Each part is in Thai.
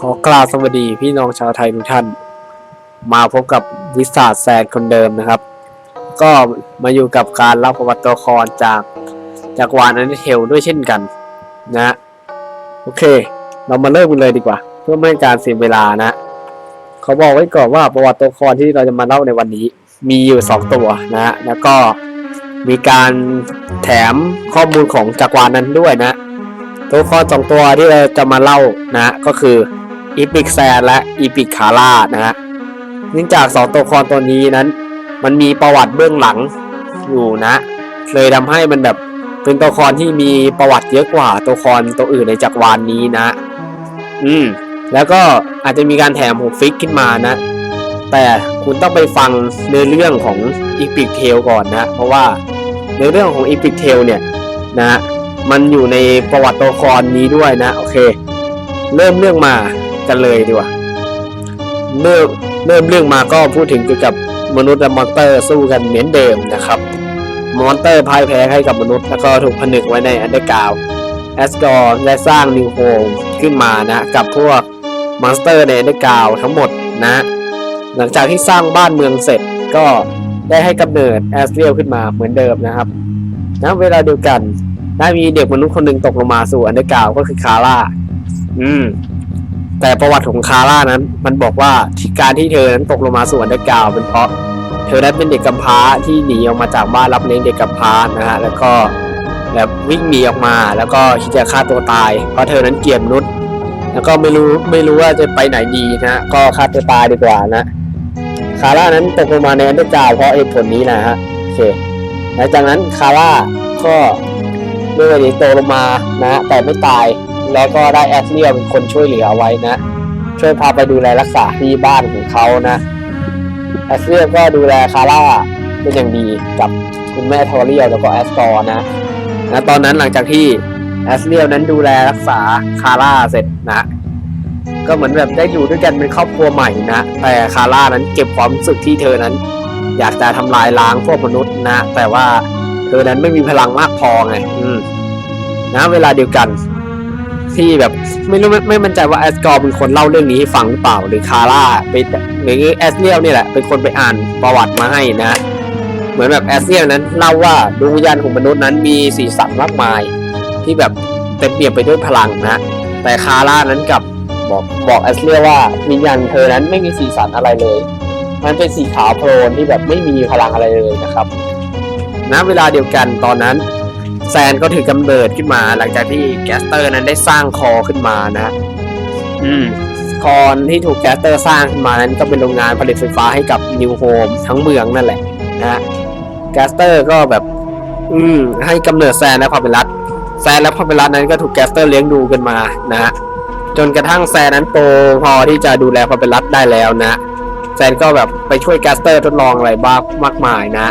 ขอกล่าวสวัสดีพี่น้องชาวไทยทุกท่าน มาพบกับวิสาแซนคนเดิมนะครับ ก็มาอยู่กับการเล่าประวัติตัวละครจากจากวานอันเทลด้วยเช่นกันนะ โอเค เรามาเริ่มกันเลยดีกว่า เพื่อไม่ให้การเสียเวลานะเขาบอกไว้ก่อนว่าประวัติตัวละครที่เราจะมาเล่าในวันนี้ มีอยู่สองตัวนะแล้วก็มีการแถมข้อมูลของจักรวาลนั้นด้วยนะตัวละครสองตัวที่เราจะมาเล่านะก็คือ อีพิกแซนและอีพิกคาร่านะฮะเนื่องจากสองตัวละครตัวนี้นั้น มันมีประวัติเบื้องหลังอยู่นะ เลยทำให้มันแบบเป็นตัวละครที่มีประวัติเยอะกว่าตัวละครตัวอื่นในจักรวาลนี้นะ อืม แล้วก็อาจจะมีการแถมหูฟิกขึ้นมานะ แต่คุณต้องไปฟังเนื้อเรื่องของอีพิกเทลก่อนนะ เพราะว่าเนื้อเรื่องของอีพิกเทลเนี่ยนะมันอยู่ในประวัติตัวละครนี้ด้วยนะ โอเค เริ่มเรื่องมา กันเลยดีกว่าเริ่มเริ่มเรื่องมาก็พูดถึงเกี่ยวกับมนุษย์และมอนเตอร์สู้กันเหมือนเดิมนะครับ มอนเตอร์พ่ายแพ้ให้กับมนุษย์แล้วก็ถูกผนึกไว้ในอันเดอร์กราวแอสกอร์ได้สร้างนิวโฮมขึ้นมานะกับพวกมอนสเตอร์ในอันเดอร์กราวทั้งหมดนะ หลังจากที่สร้างบ้านเมืองเสร็จก็ได้ให้กำเนิดแอสเรียลขึ้นมาเหมือนเดิมนะครับณเวลาเดียวกันได้มีเด็กมนุษย์คนหนึ่งตกลงมาสู่อันเดอร์กราวก็คือคาร่า อืม แต่ประวัติของคาร่านั้น มันบอกว่าที่การที่เธอนั้นตกลงมาสู่อันเดอร์กราวเป็นเพราะ เธอนั้นเป็นเด็กกำพร้าที่หนีออกมาจากบ้านรับเลี้ยงเด็กกำพร้านะฮะแล้วก็แบบวิ่งหนีออกมา แล้วก็คิดจะฆ่าตัวตาย เพราะเธอนั้นเกลียดมนุษย์ แล้วก็ไม่รู้ไม่รู้ว่าจะไปไหนดีนะฮะก็ฆ่าตัวตายดีกว่านะคาร่านั้นตกลงมาในอันเดอร์กราวเพราะเหตุผลนี้นะฮะโอเคหลังจากนั้นคาร่าก็เมื่อนี้โตลงมานะแต่ไม่ตาย แล้วก็ได้แอสเรียเป็นคนช่วยเหลือไว้นะ ช่วยพาไปดูแลรักษาที่บ้านของเขานะแอสเรียก็ดูแลคาร่าเป็นอย่างดีกับคุณแม่ทอเรียลแล้วก็แอสกอร์นะนะตอนนั้นหลังจากที่แอสเรียนั้นดูแลรักษาคาร่าเสร็จนะ ก็เหมือนแบบได้อยู่ด้วยกันเป็นครอบครัวใหม่นะแต่คาร่านั้นเก็บความรู้สึกที่เธอนั้น อยากจะทำลายล้างพวกมนุษย์นะ แต่ว่าเธอนั้นไม่มีพลังมากพอไง อืมนะเวลาเดียวกัน ที่แบบไม่รู้ไม่ไม่มั่นใจว่าแอสกอร์เป็นคนเล่าเรื่องนี้ให้ฟังหรือเปล่าหรือคาร่าไปหรือแอสเนียลนี่แหละเป็นคนไปอ่านประวัติมาให้นะ เหมือนแบบแอสเนียลนั้นเล่าว่าดวงวิญญาณของมนุษย์นั้นมีสีสันมากมาย ที่แบบเต็มเปี่ยมไปด้วยพลังนะ แต่คาร่านั้นกับบอกบอกแอสเนียลว่าวิญญาณเธอนั้นไม่มีสีสันอะไรเลย มันเป็นสีขาวโพลนที่แบบไม่มีพลังอะไรเลยนะครับณเวลาเดียวกันตอนนั้น แซนก็ถือกำเนิดขึ้นมา หลังจากที่แกสเตอร์นั้นได้สร้างคอขึ้นมานะอืมคอนที่ถูกแกสเตอร์สร้างขึ้นมานั้นก็เป็นโรงงานผลิตไฟฟ้าให้กับนิวโฮมทั้งเมืองนั่นแหละนะแกสเตอร์ก็แบบ อืมให้กำเนิดแซนและพาเปรัสแซนและพาเปรัสนั้นก็ถูกแกสเตอร์เลี้ยงดูกันมานะฮะจนกระทั่งแซนนั้นโตพอที่จะดูแลพาเปรัสได้แล้วนะแซนก็แบบไปช่วยแกสเตอร์ทดลองอะไรบ้างมากมายนะ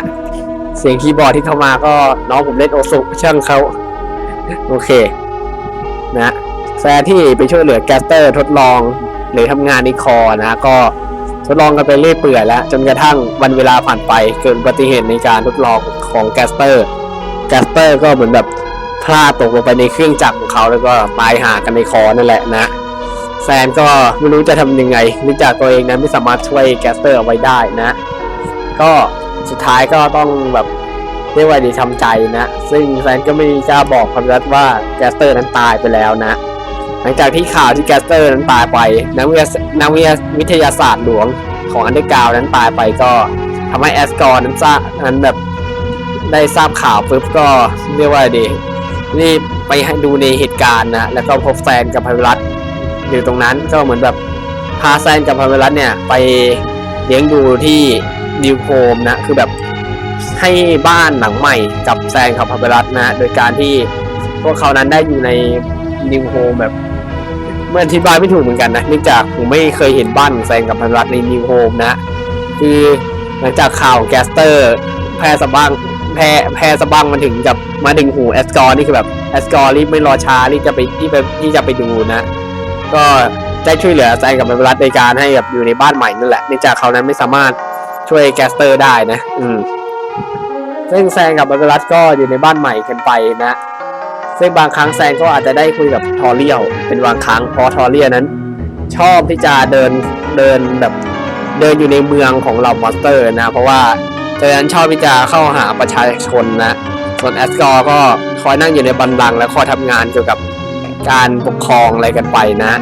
เสียงคีย์บอร์ดที่เข้ามาก็น้องผมเล่นโอซุช่างเขาโอเค นะแซนที่ไปช่วยเหลือแกสเตอร์ทดลองหรือทำงานในคอนะ ก็ทดลองกันไปเรื่อยเปื่อยแล้ว จนกระทั่งวันเวลาผ่านไปเกิดอุบัติเหตุในการทดลองของแกสเตอร์แกสเตอร์ก็เหมือนแบบพลาดตกลงไปในเครื่องจักรของเขาแล้วก็ตายหากันในคอนั่นแหละนะแซนก็ไม่รู้จะทำยังไงเนื่องจากตัวเองนั้นไม่สามารถช่วยแกสเตอร์เอาไว้ได้นะ ก็ สุดท้ายก็ต้องแบบเรียกว่าดีทำใจนะ ซึ่งแซนก็ไม่กล้าบอกความรักว่าแกสเตอร์นั้นตายไปแล้วนะ หลังจากที่ข่าวที่แกสเตอร์นั้นตายไปนักวิทยานักวิทยาศาสตร์หลวงของอันเดอร์กราวนั้นตายไปก็ทำให้แอสกอร์นั้นทราบนั้นแบบได้ทราบข่าวปุ๊บก็เรียกว่าดีรีบไปให้ดูในเหตุการณ์นะแล้วก็พบแฟนกับพาวิรัตอยู่ตรงนั้นก็เหมือนแบบพาแซนกับพาเวลัสเนี่ยไปเลี้ยงดูที่ นิวโฮมนะ คือแบบให้บ้านหลังใหม่กับแซนกับพาเวลัสนะ โดยการที่พวกเขานั้นได้อยู่ในนิวโฮมแบบเมื่ออธิบายไม่ถูกเหมือนกันนะเนื่องจากผมไม่เคยเห็นบ้านของแซนกับพาเวลัสในนิวโฮมนะ คือหลังจากข่าวแกสเตอร์ แพร่สะบ้างแพร่แพร่สะบ้างมันถึงกับมาถึงหูแอสกอร์นี่คือแบบแอสกอร์รีบไม่รอช้ารีบจะไปที่ไปที่จะไปดูนะ ก็ได้ช่วยเหลือแซนกับไมเบรัสในการให้แบบอยู่ในบ้านใหม่นั่นแหละเนื่องจากเขานั้นไม่สามารถ ช่วยแกสเตอร์ได้นะ อืมซึ่งแซนกับไมเบรัสก็อยู่ในบ้านใหม่กันไปนะ ซึ่งบางครั้งแซนก็อาจจะได้คุยกับทอเรียลเป็นบางครั้งเพราะทอเรียลนั้น ชอบที่จะเดินเดินแบบเดินอยู่ในเมืองของเหล่ามอนสเตอร์นะ เพราะว่าเจอนั้นชอบที่จะเข้าหาประชาชนนะ ส่วนแอสกอร์ก็คอยนั่งอยู่ในบันลัง และคอยทำงานเกี่ยวกับการปกครองอะไรกันไปนะ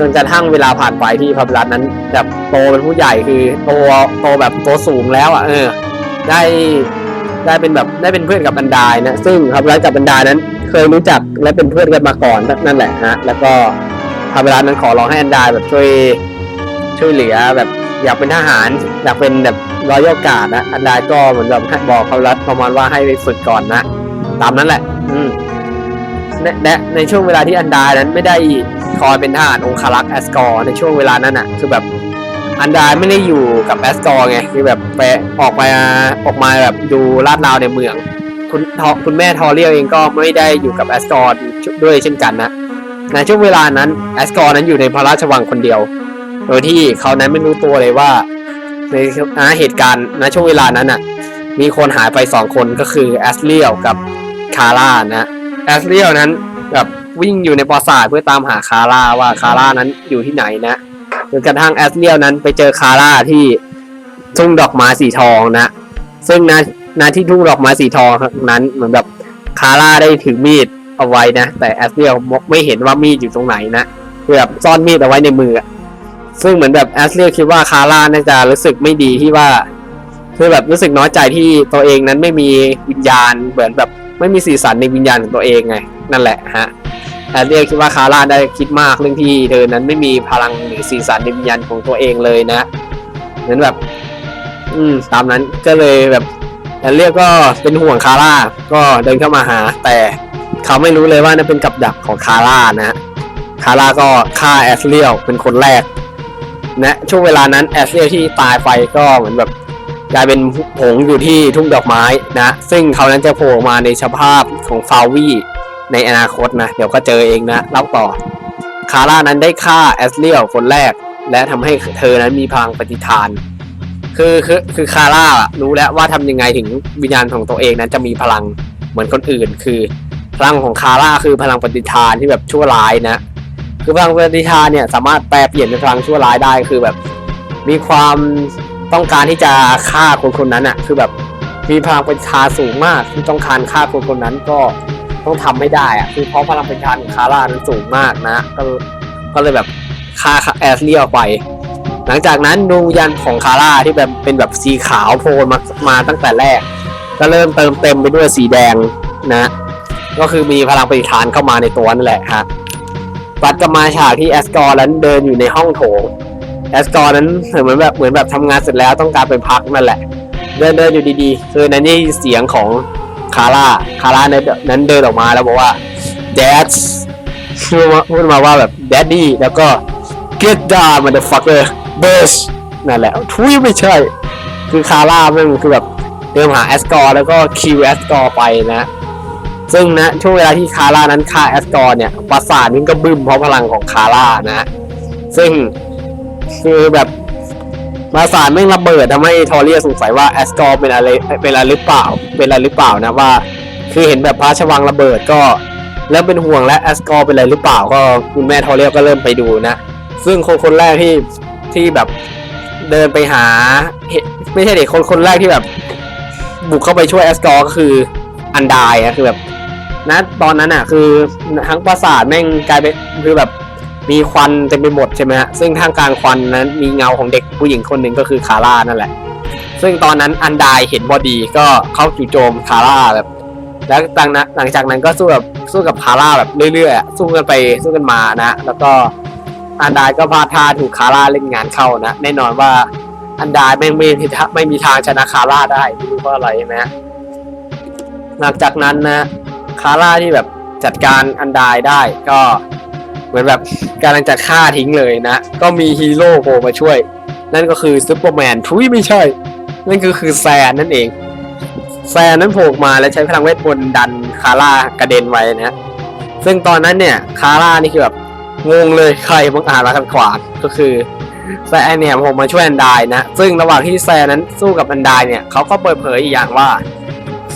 จนกระทั่งเวลาผ่านไปที่พระรัตนั้น แบบโตเป็นผู้ใหญ่คือโตโตแบบโตสูงแล้วอะเออ ได้ได้เป็นแบบได้เป็นเพื่อนกับบันดายนะซึ่งพระรัตกับบันดายนั้น เคยรู้จักและเป็นเพื่อนกันมาก่อนนั่นแหละฮะแล้วก็พระรัตนั้นขอร้องให้อันดายแบบช่วยช่วยเหลือแบบอยากเป็นทหารอยากเป็นแบบรอยกาดนะอันดายก็เหมือนแบบบอกพระรัตประมาณว่าให้ไปฝึกก่อนนะ ตามนั้นแหละ อืม และและในช่วงเวลาที่อันดานั้นไม่ได้คอยเป็นทหารองคารักษ์แอสกอร์ในช่วงเวลานั้นอะคือแบบอันดาไม่ได้อยู่กับแอสกอร์ไงคือแบบไปออกมาออกมาแบบดูลาดราวในเมือง คุณทอคุณแม่ทอเรียลเองก็ไม่ได้อยู่กับแอสกอร์ด้วยเช่นกันนะในช่วงเวลานั้นแอสกอร์นั้นอยู่ในพระราชวังคนเดียว โดยที่เขานั้นไม่รู้ตัวเลยว่าในอ่าเหตุการณ์ณช่วงเวลานั้นอะมีคนหายไปสองคนก็คือแอสเลียลกับคาร่านะ แอสเลียลนั้นแบบวิ่งอยู่ในปราสาทเพื่อตามหาคาร่าว่าคาร่านั้นอยู่ที่ไหนนะจนกระทั่งแอสเลียลนั้นไปเจอคาร่าที่ทุ่งดอกไม้สีทองนะ ซึ่งนะณที่ทุ่งดอกไม้สีทองนั้นเหมือนแบบคาร่าได้ถือมีดเอาไว้นะ แต่แอสเลียลไม่เห็นว่ามีดอยู่ตรงไหนนะคือแบบซ่อนมีดเอาไว้ในมือซึ่งเหมือนแบบแอสเลียลคิดว่าคาร่าน่าจะรู้สึกไม่ดีที่ว่าคือแบบรู้สึกน้อยใจที่ตัวเองนั้นไม่มีวิญญาณเหมือนแบบ ไม่มีสีสันในวิญญาณของตัวเองไง นั่นแหละฮะแอดเรียกคิดว่าคาร่าได้คิดมากเรื่องที่เธอนั้นไม่มีพลังหรือสีสันในวิญญาณของตัวเองเลยนะเหมือนแบบ อืม ตามนั้นก็เลยแบบแอดเรียกก็เป็นห่วงคาร่าก็เดินเข้ามาหา แต่เขาไม่รู้เลยว่านั่นเป็นกับดักของคาร่านะคาร่าก็ฆ่าแอสเรียลเป็นคนแรกนะช่วงเวลานั้นแอสเรียลที่ตายไปก็เหมือนแบบ กลายเป็นผงอยู่ที่ทุ่งดอกไม้นะ ซึ่งเขานั้นจะโผล่มาในสภาพของฟาวี่ในอนาคตนะ เดี๋ยวก็เจอเองนะเล่าต่อ คาร่านั้นได้ฆ่าแอสเลียลคนแรก และทำให้เธอนั้นมีพลังปฏิทาน คือคือคือคาร่ารู้แล้วว่าทำยังไงถึงวิญญาณของตัวเองนั้นจะมีพลังเหมือนคนอื่น คือพลังของคาร่าคือพลังปฏิทานที่แบบชั่วร้ายนะ คือพลังปฏิทานเนี่ยสามารถแปลเปลี่ยนเป็นพลังชั่วร้ายได้คือแบบ มีความ ต้องการที่จะฆ่าคนคนนั้นอะคือแบบมีพลังปฏิทาสูงมากที่ต้องการฆ่าคนคนนั้นก็ต้องทำไม่ได้อะคือเพราะพลังปฏิทาของคาร่านั้นสูงมากนะก็ก็เลยแบบฆ่าแอสเลียไป หลังจากนั้นดวงวิญญาณของคาร่าที่แบบเป็นแบบสีขาวโพลมามาตั้งแต่แรก ก็เริ่มเติมเต็มไปด้วยสีแดงนะ ก็คือมีพลังปฏิทานเข้ามาในตัวนั่นแหละฮะตัดกับมาฉากที่แอสกอร์นั้นเดินอยู่ในห้องโถง แอสกอร์นั้นเหมือนแบบเหมือนแบบทำงานเสร็จแล้วต้องการไปพักนั่นแหละ เดินเดินอยู่ดีๆ คือนั้นนี่เสียงของคาร่าคาร่านั้นเดินออกมาแล้วบอกว่า dad พูดมาพูดมาว่าแบบ daddy แล้วก็ get down motherfucker burst นั่นแหละทุยไม่ใช่ คือคาร่ามันคือแบบเดินหาแอสกอร์แล้วก็คิวแอสกอร์ไปนะ ซึ่งนะช่วงเวลาที่คาร่านั้นฆ่าแอสกอร์เนี่ยปราสาทนี้ก็บึ้มเพราะพลังของคาร่านะ ซึ่ง คือแบบมาสารแม่งระเบิดทำให้ทอเรียสงสัยว่าแอสกอร์เป็นอะไรเป็นอะไรหรือเปล่าเป็นอะไรหรือเปล่านะว่า คือเห็นแบบพระราชวังระเบิดก็เริ่มเป็นห่วงและแอสกอร์เป็นอะไรหรือเปล่าก็คุณแม่ทอเรียก็เริ่มไปดูนะ ซึ่งคนคนแรกที่ที่แบบเดินไปหาเห็นไม่ใช่เด็กคนคนแรกที่แบบ บุกเข้าไปช่วยแอสกอร์ก็คืออันดายอะคือแบบนะตอนนั้นอะคือทั้งปราสาทแม่งกลายเป็นคือแบบ มีควันเต็มไปหมดใช่ไหมฮะซึ่งท่ามกลางควันนั้นมีเงาของเด็กผู้หญิงคนหนึ่งก็คือคาร่านั่นแหละ ซึ่งตอนนั้นอันดายเห็นบอดีก็เข้าจู่โจมคาร่าแบบ แล้วหลังนั้นหลังจากนั้นก็สู้กับสู้กับคาร่าแบบเรื่อยๆสู้กันไปสู้กันมานะ แล้วก็อันดายก็พลาดท่าถูกคาร่าเล่นงานเข้านะแน่นอนว่าอันดายไม่ไม่มีทาไม่มีทางชนะคาร่าได้ไม่รู้เพราะอะไรใช่ไหมฮะหลังจากนั้นนะคาร่าที่แบบจัดการอันดายได้ก็ เหมือนแบบกำลังจะฆ่าทิ้งเลยนะ ก็มีฮีโร่โผล่มาช่วย นั่นก็คือซูเปอร์แมนทุยไม่ใช่ นั่นก็คือแซนนั่นเอง แซนนั้นโผล่มาและใช้พลังเวทมนต์ดันคาร่ากระเด็นไว้นะ ซึ่งตอนนั้นเนี่ยคาร่านี่คือแบบงงเลยใครบังอาจมาขัดขวางก็คือแซนเนี่ยผมมาช่วยอันดายนะ ซึ่งระหว่างที่แซนนั้นสู้กับอันดายเนี่ยเขาก็เปิดเผยอีกอย่างว่า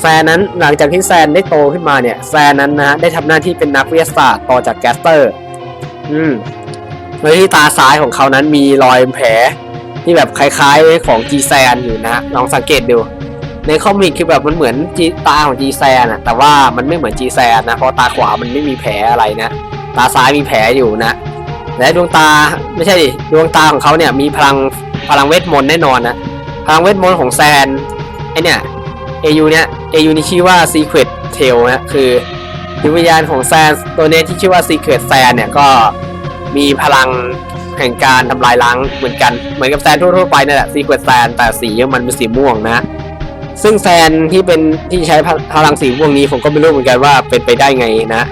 แซนนั้นหลังจากที่แซนได้โตขึ้นมาเนี่ยแซนนั้นนะได้ทำหน้าที่เป็นนักวิทยาศาสตร์ต่อจากแกสเตอร์ อืมโดยที่ตาซ้ายของเขานั้นมีรอยแผลที่แบบคล้ายๆของจีแซนอยู่นะลองสังเกตดู ในคอมิกคือแบบมันเหมือนจีตาของจีแซนอะแต่ว่ามันไม่เหมือนจีแซนนะเพราะตาขวามันไม่มีแผลอะไรนะ ตาซ้ายมีแผลอยู่นะ และดวงตาไม่ใช่ดิดวงตาของเขาเนี่ยมีพลังพลังเวทมนต์แน่นอนนะพลังเวทมนต์ของแซนไอเนี่ยเอยูเนี่ยเอยูนี่ชื่อว่า Secret Tail นะคือ ดวงวิญญาณของแซนตัวเนี้ยที่ชื่อว่า Secret แซนเนี่ยก็มีพลังแห่งการทำลายล้างเหมือนกัน เหมือนกับแซนทั่วๆไปนั่นแหละ Secret แซนแต่สีมันเป็นสีม่วงนะ ซึ่งแซนที่เป็นที่ใช้พลังสีม่วงนี้ผมก็ไม่รู้เหมือนกันว่าเป็นไปได้ไงนะ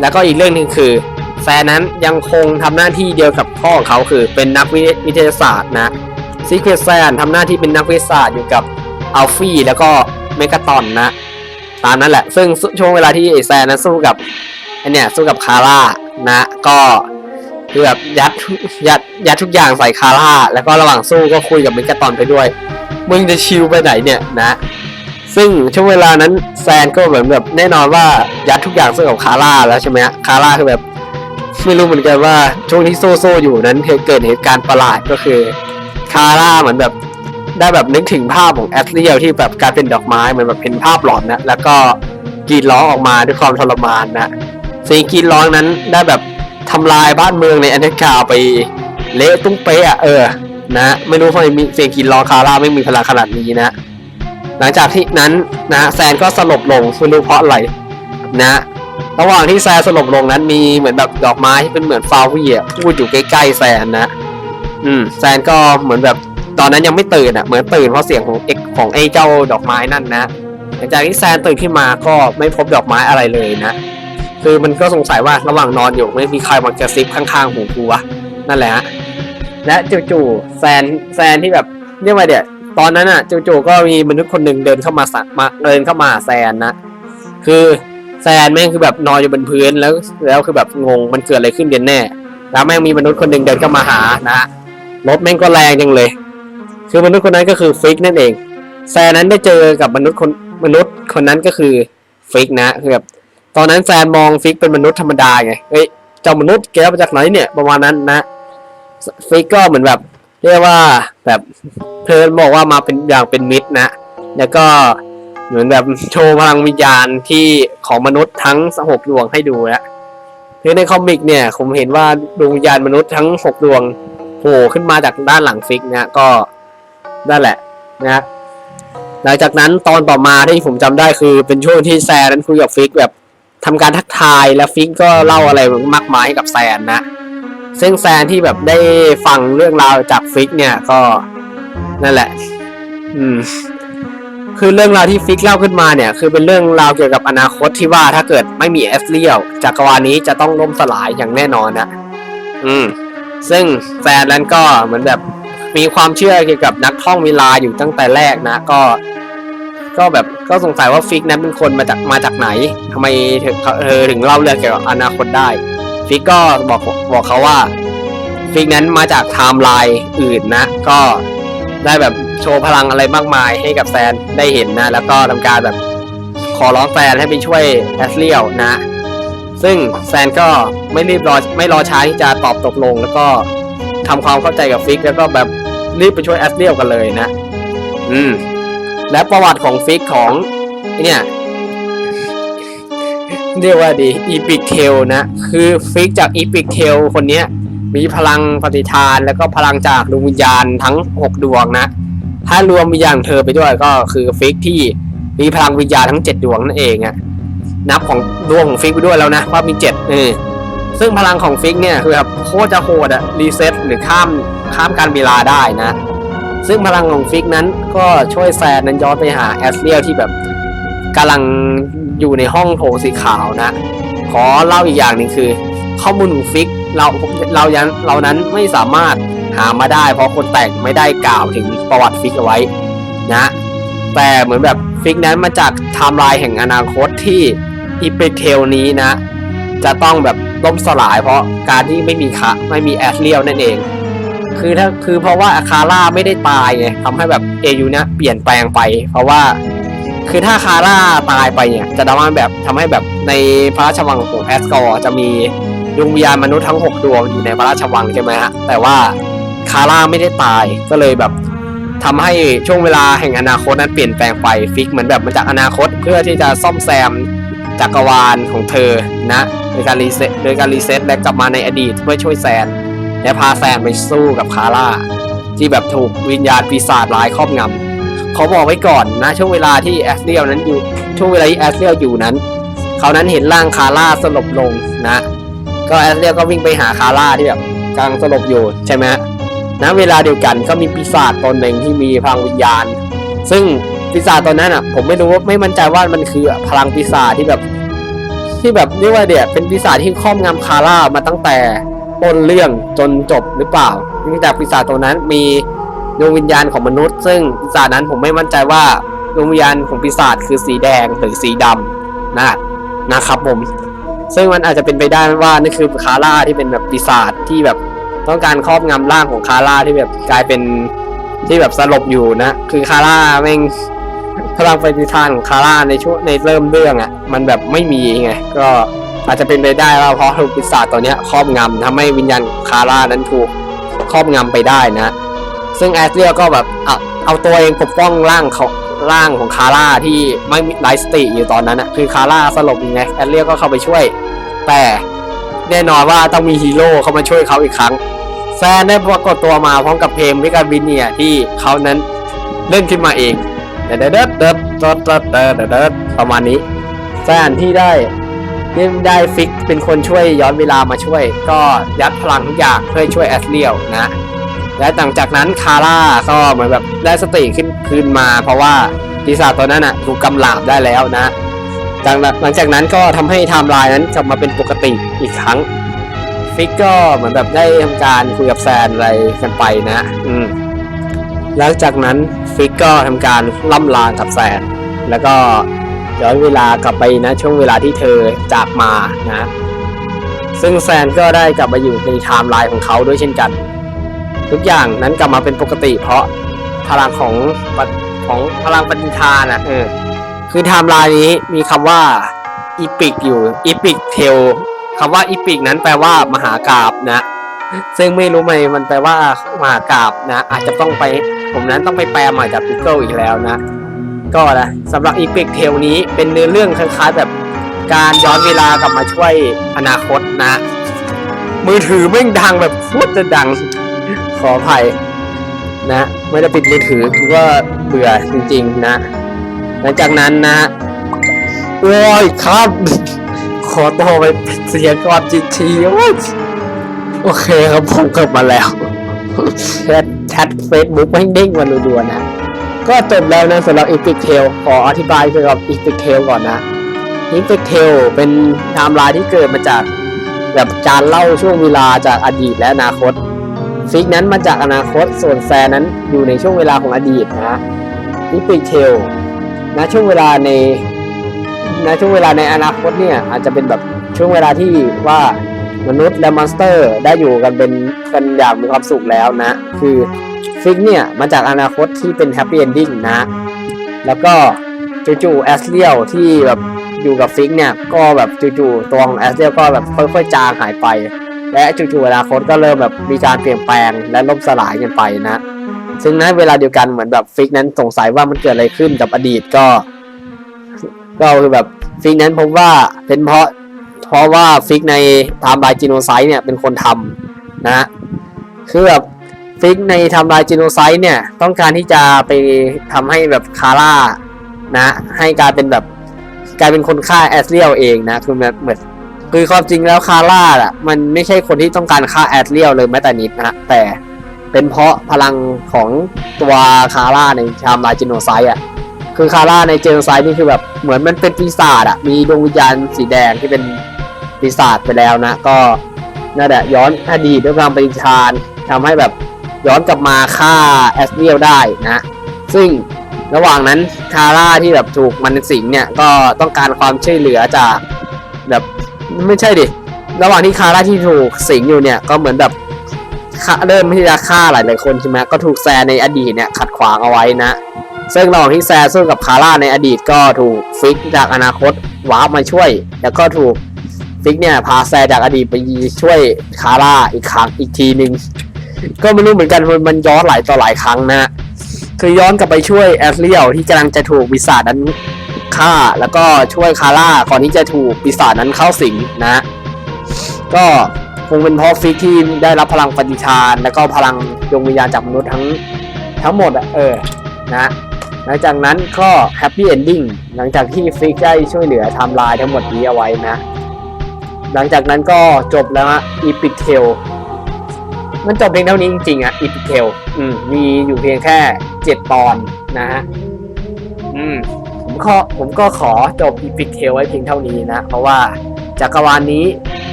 แล้วก็อีกเรื่องหนึ่งคือแซนนั้นยังคงทำหน้าที่เดียวกับพ่อของเขาคือเป็นนักวิทยาศาสตร์นะซีเครตแซนทำหน้าที่เป็นนักวิทยาศาสตร์อยู่กับอัลฟี่แล้วก็เมกาตอนนะ ตามนั้นแหละ ซึ่งช่วงเวลาที่ไอแซนนั้นสู้กับไอเนี่ยสู้กับคาร่านะ ก็คือแบบยัดยัดยัดทุกอย่างใส่คาร่า แล้วก็ระหว่างสู้ก็คุยกับเมกาตอนไปด้วย มึงจะชิลไปไหนเนี่ยนะ ซึ่งช่วงเวลานั้นแซนก็เหมือนแบบแน่นอนว่ายัดทุกอย่างสู้กับคาร่าแล้วใช่ไหมฮะคาร่าคือแบบไม่รู้เหมือนกันว่าช่วงที่โซ่โซ่อยู่นั้นเกิดเหตุการณ์ประหลาดก็คือคาร่าเหมือนแบบ ได้แบบนึกถึงภาพของแอสเรียลที่แบบกลายเป็นดอกไม้เหมือนแบบเป็นภาพหลอนนะแล้วก็กรีดร้องออกมาด้วยความทรมานนะสิ่งกรีดร้องนั้นได้แบบทำลายบ้านเมืองในแอนเทกาไปเละตุ้งเป๊ะเออนะไม่รู้ทำไมมีเสียงกรีดร้องคาร่าไม่มีพลังขนาดนี้นะหลังจากที่นั้นนะแซนก็สลบลงไม่รู้เพราะอะไรนะระหว่างที่แซนสลบลงนั้นมีเหมือนแบบดอกไม้ที่เป็นเหมือนฟาวี่อะพูดอยู่ใกล้ๆแซนนะ อืมแซนก็เหมือนแบบ ตอนนั้นยังไม่ตื่นอะเหมือนตื่นเพราะเสียงของเอกของไอ้เจ้าดอกไม้นั่นนะหลังจากที่แซนตื่นขึ้นมาก็ไม่พบดอกไม้อะไรเลยนะคือมันก็สงสัยว่าระหว่างนอนอยู่ไม่มีใครมากระซิบข้างๆหูกูวะนั่นแหละฮะและจู่ๆแซนแซนที่แบบเรียกว่าเดี๋ยตอนนั้นอะจู่ๆก็มีมนุษย์คนหนึ่งเดินเข้ามาสะมาเดินเข้ามาแซนนะคือแซนแม่งคือแบบนอนอยู่บนพื้นแล้วแล้วคือแบบงงมันเกิดอะไรขึ้นกันแน่ แล้วแม่งมีมนุษย์คนหนึ่งเดินเข้ามาหานะรถแม่งก็แรงจังเลย คือมนุษย์คนนั้นก็คือฟิกนั่นเองแซนนั้นได้เจอกับมนุษย์คนมนุษย์คนนั้นก็คือฟิกนะคือแบบตอนนั้นแซนมองฟิกเป็นมนุษย์ธรรมดาไงเฮ้ยเจ้ามนุษย์แกมาจากไหนเนี่ยประมาณนั้นนะฟิกก็เหมือนแบบเรียกว่าแบบเพื่อนบอกว่ามาเป็นอย่างเป็นมิตรนะ แล้วก็เหมือนแบบโชว์พลังวิญญาณที่ของมนุษย์ทั้งหกดวงให้ดูนะคือในคอมิกเนี่ยผมเห็นว่าดวงวิญญาณมนุษย์ทั้งหกดวงโผล่ขึ้นมาจากด้านหลังฟิกนะก็ นั่นแหละนะหลังจากนั้นตอนต่อมาที่ผมจำได้คือเป็นช่วงที่แซนนั้นคุยกับฟิกแบบทำการทักทายแล้วฟิกก็เล่าอะไรมากมายให้กับแซนนะ ซึ่งแซนที่แบบได้ฟังเรื่องราวจากฟิกเนี่ยก็นั่นแหละ อืม คือเรื่องราวที่ฟิกเล่าขึ้นมาเนี่ย คือเป็นเรื่องราวเกี่ยวกับอนาคตที่ว่าถ้าเกิดไม่มีเอสเรียลจักรวาลนี้จะต้องล่มสลายอย่างแน่นอนนะ อืม ซึ่งแฟนนั้นก็เหมือนแบบ มีความเชื่อเกี่ยวกับนักท่องเวลาอยู่ตั้งแต่แรกนะ ก็ ก็แบบก็สงสัยว่าฟิกนั้นเป็นคนมาจากมาจากไหนทำไมเธอเธอถึงเล่าเรื่องเกี่ยวกับอนาคตได้ ฟิกก็บอกบอกเขาว่า ฟิกนั้นมาจากไทม์ไลน์อื่นนะ ก็ได้แบบโชว์พลังอะไรมากมายให้กับแฟนได้เห็นนะ แล้วก็ทำการแบบขอร้องแฟนให้ไปช่วยแอสเรียลนะ ซึ่งแฟนก็ไม่รีบรอไม่รอช้าที่จะตอบตกลงแล้วก็ ทำความเข้าใจกับฟิกแล้วก็แบบรีบไปช่วยแอสเรียลกันเลยนะ อืม และประวัติของฟิกของไอ้เนี่ยเรียกว่าดีอีพิกเทลนะ คือฟิกจากอีพิกเทลคนเนี้ย มีพลังปฏิทานแล้วก็พลังจากดวงวิญญาณทั้ง 6 ดวงนะ ถ้ารวมวิญญาณเธอไปด้วยก็คือฟิกที่มีพลังวิญญาณทั้ง 7 ดวงนั่นเองอะนับของดวงของฟิกไปด้วยแล้วนะว่ามี7เออ ซึ่งพลังของฟิกเนี่ยคือแบบโคตรจะโหดอะรีเซ็ตหรือข้ามข้ามการเวลาได้นะ ซึ่งพลังของฟิกนั้นก็ช่วยแซนนั้นย้อนไปหาแอสเรียลที่แบบกำลังอยู่ในห้องโถงสีขาวนะ ขอเล่าอีกอย่างหนึ่งคือ ข้อมูลของฟิกเราเรายันเรานั้นไม่สามารถหามาได้ เพราะคนแต่งไม่ได้กล่าวถึงประวัติฟิกเอาไว้นะ แต่เหมือนแบบฟิกนั้นมาจากไทม์ไลน์แห่งอนาคตที่อีเปเทลนี้นะ จะต้องแบบ ล่มสลายเพราะการที่ไม่มีคะไม่มีแอสเรียลนั่นเอง คือถ้าคือเพราะว่าอาคาร่าไม่ได้ตายไงทำให้แบบเอยูเนี่ยเปลี่ยนแปลงไป เพราะว่า คือถ้าคาร่าตายไปเนี่ยจะทำให้แบบทำให้แบบในพระราชวังของแอสกอร์จะมีดวงวิญญาณมนุษย์ทั้ง 6 ดวงอยู่ในพระราชวังใช่ไหมฮะแต่ว่าคาร่าไม่ได้ตายก็เลยแบบทำให้ช่วงเวลาแห่งอนาคตนั้นเปลี่ยนแปลงไปฟิกเหมือนแบบมาจากอนาคตเพื่อที่จะซ่อมแซมจักรวาลของเธอนะ โดยการรีเซ็ตโดยการรีเซ็ตและกลับมาในอดีตเพื่อช่วยแซน และพาแซนไปสู้กับคาร่า ที่แบบถูกวิญญาณปีศาจร้ายครอบงำเขาบอกไว้ก่อนนะ ช่วงเวลาที่แอสเรียลนั้นอยู่ช่วงเวลาที่แอสเรียลอยู่นั้น เขานั้นเห็นร่างคาร่าสลบลงนะ ก็แอสเรียลก็วิ่งไปหาคาร่าที่แบบกำลังสลบอยู่ใช่ไหมฮะณเวลาเดียวกันก็มีปีศาจตนหนึ่งที่มีพลังวิญญาณ ซึ่งปีศาจตนนั้นอะผมไม่รู้ไม่มั่นใจว่ามันคือพลังปีศาจที่แบบ ที่แบบเรียกว่าเดี๋ยเป็นปีศาจที่ครอบงำคาร่ามาตั้งแต่ต้นเรื่องจนจบหรือเปล่าเนื่องจากปีศาจตัวนั้นมีดวงวิญญาณของมนุษย์ ซึ่งปีศาจนั้นผมไม่มั่นใจว่าดวงวิญญาณของปีศาจคือสีแดงหรือสีดำนะนะครับผม ซึ่งมันอาจจะเป็นไปได้ว่านี่คือคาร่าที่เป็นแบบปีศาจที่แบบต้องการครอบงำร่างของคาร่าที่แบบกลายเป็นที่แบบสลบอยู่นะ คือคาร่าแม่ง พลังปฏิทานของคาร่าในช่วงในเริ่มเรื่องอะ่ะ มันแบบไม่มีไง ก็อาจจะเป็นไปได้ว่าเพราะถูกปีศาจตัวเนี้ยครอบงำทำให้วิญญาณคาร่านั้นถูกครอบงำไปได้นะ ซึ่งแอสเรียก็แบบเอาเอาตัวเองปกป้องร่างเขาร่างของคาร่าที่ไม่มีไร้สติอยู่ตอนนั้นอะคือคาร่าสลบยังไงแอสเรียก็เข้าไปช่วย แต่แน่นอนว่าต้องมีฮีโร่เข้ามาช่วยเขาอีกครั้งแซนได้ปรากฏตัวมาพร้อมกับเพลงวิกาบินเนียที่เขานั้นเล่นขึ้นมาเอง เด็ดเด็ดเด็ดเด็ดเด็ดเด็ดเดดประมาณนี้แถนที่ได้นี่ได้ฟิกเป็นคนช่วยย้อนเวลามาช่วย ก็ยัดพลังทุกอย่างเพื่อช่วยแอสเลียวนะ และหลังจากนั้นคาร่าก็เหมือนแบบได้สติขึ้นคืนมา เพราะว่าปีศาจตัวนั้นอะถูกกำลาบได้แล้วนะหลังจากนั้นก็ทำให้ไทม์ไลน์นั้นกลับมาเป็นปกติอีกครั้ง ฟิกก็เหมือนแบบได้ทำการคุยกับแซนอะไรกันไปนะ อืม หลังจากนั้นฟิกก็ทำการล่ำลากับแซนแล้วก็ย้อนเวลากลับไปนะช่วงเวลาที่เธอจากมานะ ซึ่งแซนก็ได้กลับมาอยู่ในไทม์ไลน์ของเขาด้วยเช่นกัน ทุกอย่างนั้นกลับมาเป็นปกติ เพราะพลังของของพลังปฏิทานอะเออคือไทม์ไลน์นี้มีคำว่าอีพิกอยู่อีพิกเทลคำว่าอีพิกนั้นแปลว่ามหากราบนะ ซึ่งไม่รู้ไหมมันแปลว่ามหากราบนะ อาจจะต้องไป ผมนั้นต้องไปแปลใหมาจาก Google อีกแล้วนะ ก็นะสำหรับอีพิกเทลนี้เป็นเนื้อเรื่องคล้ายๆแบบการย้อนเวลากลับมาช่วยอนาคตนะ มือถือแม่งดังแบบโคตรจะดังขออภัยนะไม่ได้ปิดมือถือคือว่าเบื่อจริง ๆ นะ หลังจากนั้นนะโอ้ยครับ ขอโทรไปเสียงก่อนจิทีโอเคครับผมกลับมาแล้ว แชทแชทเฟซบุ๊กไม่เด้งมารัวๆนะ ก็จบแล้วนะสำหรับ Epic Tale ขออธิบายเกี่ยวกับ Epic Tale ก่อนนะ Epic Tale เป็นไทม์ไลน์ที่เกิดมาจากแบบการเล่าช่วงเวลาจากอดีตและอนาคต ฟิกนั้นมาจากอนาคตส่วนแซนนั้นอยู่ในช่วงเวลาของอดีตนะนี่ปีเทลนะช่วงเวลาในนะช่วงเวลาในอนาคตเนี่ยอาจจะเป็นแบบช่วงเวลาที่ว่า มนุษย์และมอนสเตอร์ได้อยู่กันเป็นกันอย่างมีความสุขแล้วนะ คือฟิกเนี่ยมาจากอนาคตที่เป็นแฮปปี้เอนดิ้งนะ แล้วก็จู่ๆแอสเรียลที่แบบอยู่กับฟิกเนี่ยก็แบบจู่ๆตัวของแอสเรียลก็แบบค่อยๆจางหายไป และจู่ๆอนาคตก็เริ่มแบบมีการเปลี่ยนแปลงและล่มสลายกันไปนะ ซึ่งในเวลาเดียวกันเหมือนแบบฟิกนั้นสงสัยว่ามันเกิดอะไรขึ้นกับอดีตก็ ก็คือแบบฟิกนั้นพบว่าเป็นเพราะ เพราะว่าฟิกในไทม์ไลน์จีโนไซต์เนี่ยเป็นคนทำนะคือแบบฟิกในไทม์ไลน์จีโนไซต์เนี่ยต้องการที่จะไปทำให้แบบคาร่านะให้กลายเป็นแบบกลายเป็นคนฆ่าแอสเรียลเองนะคือแบบเหมือนคือความจริงแล้วคาร่าอะมันไม่ใช่คนที่ต้องการฆ่าแอดเรียลเลยแม้แต่นิดนะแต่เป็นเพราะพลังของตัวคาร่าในชามลายจิโนไซต์อะคือคาร่าในเจโนไซต์นี่คือแบบเหมือนมันเป็นปีศาจอะมีดวงวิญญาณสีแดงที่เป็น ปีศาจไปแล้วนะ ก็นั่นแหละย้อนอดีตด้วยพลังปฏิทานทำให้แบบย้อนกลับมาฆ่าแอสเรียลได้นะ ซึ่งระหว่างนั้นคาร่าที่แบบถูกมันสิงเนี่ยก็ต้องการความช่วยเหลือจากแบบไม่ใช่ดิ ระหว่างที่คาร่าที่ถูกสิงอยู่เนี่ยก็เหมือนแบบเริ่มที่จะฆ่าหลายๆคนใช่ไหมก็ถูกแซในอดีตเนี่ยขัดขวางเอาไว้นะ ซึ่งระหว่างที่แซสู้กับคาร่าในอดีตก็ถูกฟิกจากอนาคตวาร์ปมาช่วย แล้วก็ถูก ฟิกเนี่ยพาแซจากอดีตไปช่วยคาร่าอีกครั้งอีกทีหนึ่งก็ไม่รู้เหมือนกันมันย้อนหลายต่อหลายครั้งนะ คือย้อนกลับไปช่วยแอสเรียลที่กำลังจะถูกวิสาจนั้นฆ่า แล้วก็ช่วยคาร่าก่อนที่จะถูกปีศาจนั้นเข้าสิงนะ ก็คงเป็นเพราะฟิกที่ได้รับพลังปฏิทานแล้วก็พลังดวงวิญญาณจากมนุษย์ทั้งทั้งหมดอะเออนะหลังจากนั้นก็แฮปปี้เอนดิ้งหลังจากที่ฟิกได้ช่วยเหลือทม์ไลน์ทั้งหมดนี้เอาไว้นะ หลังจากนั้นก็จบแล้วฮะอีพิกเทลมันจบเพียงเท่านี้จริงๆอะอีพิกเทลอืมมีอยู่เพียงแค่เจ็ดตอนนะฮะอืมผมก็ผมก็ขอจบอีพิกเทลไว้เพียงเท่านี้นะ เพราะว่าจักรวาลนี้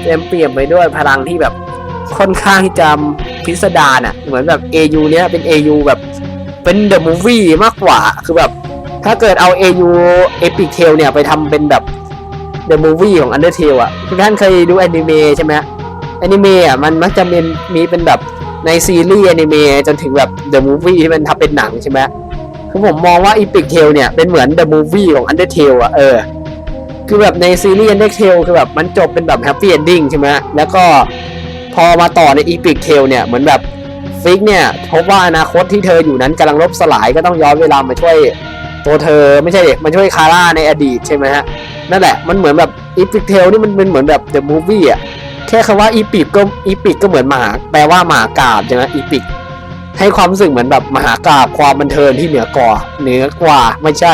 เต็มเปี่ยมไปด้วยพลังที่แบบค่อนข้างที่จะพิสดารอะ เหมือนแบบ AU เนี้ยเป็น AU แบบเป็นเดอะมูฟวี่มากกว่า คือแบบ ถ้าเกิดเอา AU Epic Tale เนี่ยไปทำเป็นแบบ เดอะมูฟวี่ของ Undertale อะทุกท่านเคยดูแอนิเมะใช่ไหมแอนิเมะอะมันมักจะมีมีเป็นแบบในซีรีส์แอนิเมะจนถึงแบบเดอะมูฟวี่ที่มันทำเป็นหนังใช่ไหมคือผมมองว่า Epic Tale เนี่ยเป็นเหมือนเดอะมูฟวี่ของ Undertale อะเออคือแบบในซีรีส์ Undertale คือแบบมันจบเป็นแบบแฮปปี้เอนดิ้งใช่ไหมแล้วก็พอมาต่อใน Epic Tale เนี่ยเหมือนแบบฟิกเนี่ยพบว่าอนาคตที่เธออยู่นั้นกำลังลบสลายก็ต้องย้อนเวลามาช่วย ตัวเธอไม่ใช่ดิมาช่วยคาร่าในอดีตใช่ไหมฮะ นั่นแหละมันเหมือนแบบอีพิกเทลนี่มันเป็นเหมือนแบบเดอะมูฟวี่อะแค่คำว่าอีพิกก็อีพิกก็เหมือนมหาแปลว่ามหากราบใช่ไหมอีพิกให้ความรู้สึกเหมือนแบบมหากราบความบันเทิงที่เหนือกว่าเหนือกว่าไม่ใช่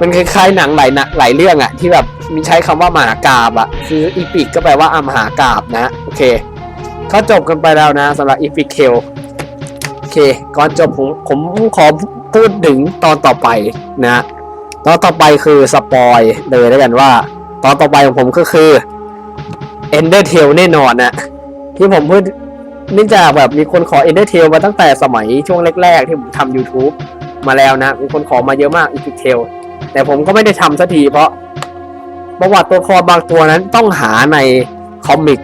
มันคล้ายๆหนังหลายหนังหลายเรื่องอะที่แบบมีใช้คำว่ามหากราบอะคืออีพิกก็แปลว่าอมหากราบนะโอเคก็จบกันไปแล้วนะสำหรับอีพิกเทลโอเค ก่อนจบผมผมขอ พูดถึงตอนต่อไปนะตอนต่อไปคือสปอยเลยแล้วกันว่า ตอนต่อไปของผมก็คือ Ender t a l แน่นอนนะที่ผมพูดเนื่องจากแบบมีคนขอ Ender t a l มาตั้งแต่สมัยช่วงแรก ๆ ที่ผมทำ YouTube มาแล้วนะ มีคนขอมาเยอะมาก Epic Tale แต่ผมก็ไม่ได้ทำสักทีเพราะประวัติตัวละครบางตัวนั้นต้องหาในคอมิก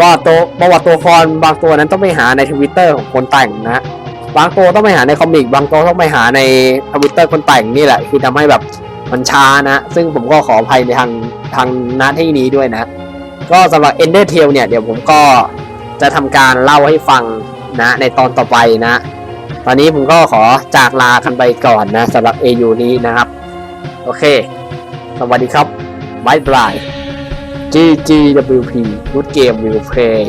ว่าตัวประวัติตัวละครบางตัวนั้นต้องไปหาในทวิตเตอร์ของคนแต่งนะ บางตัวต้องไปหาในคอมิก บางตัวต้องไปหาในทวิตเตอร์คนแต่งนี่แหละ คือทำให้แบบมันช้านะ ซึ่งผมก็ขออภัยในทางทางหน้าที่นี้ด้วยนะ ก็สำหรับ Ender t a l เนี่ย เดี๋ยวผมก็จะทำการเล่าให้ฟังนะ ในตอนต่อไปนะ ตอนนี้ผมก็ขอจากลากันไปก่อนนะสำหรับ AU นี้นะครับ โอเค สวัสดีครับบายบาย GGWP Good Game Will Play